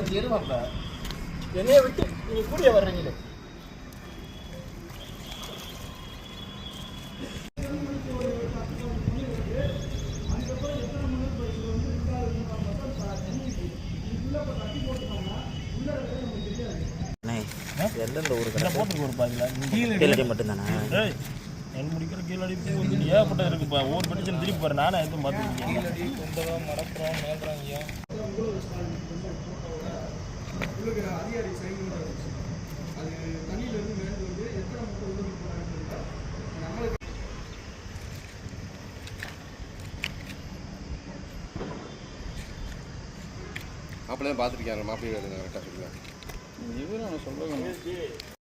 கொஞ்சம் இருமாப்ல என்னைய விட்டு நீங்க கூடிய வர்றீங்களே. எந்தெந்த ஊருக்கு போட்டுக்கு ஒரு பாருங்களா கீழே கீழடி. மட்டும்தானே? ஏய் என் முடிக்கிற கீழே அடி வந்து ஏகப்பட்டது இருக்குப்பா. ஒவ்வொரு பெட்டிஷன் திருப்பி பாரு. நானே எதுவும் பார்த்துருக்கேன் மடப்புறம் மேல்றாங்க உள்ளுக்கு அதிகாரி சைன் அது தண்ணியிலேருந்து மேலே வந்து எத்தனை மக்கள் போனாங்கன்னு தெரியல நம்மளுக்கு மாப்பிள்ளை தான் பார்த்துருக்காங்க மாப்பிள்ளை கரெக்டாக சொல்லுவேன். இவரும் சொல்லுவாங்க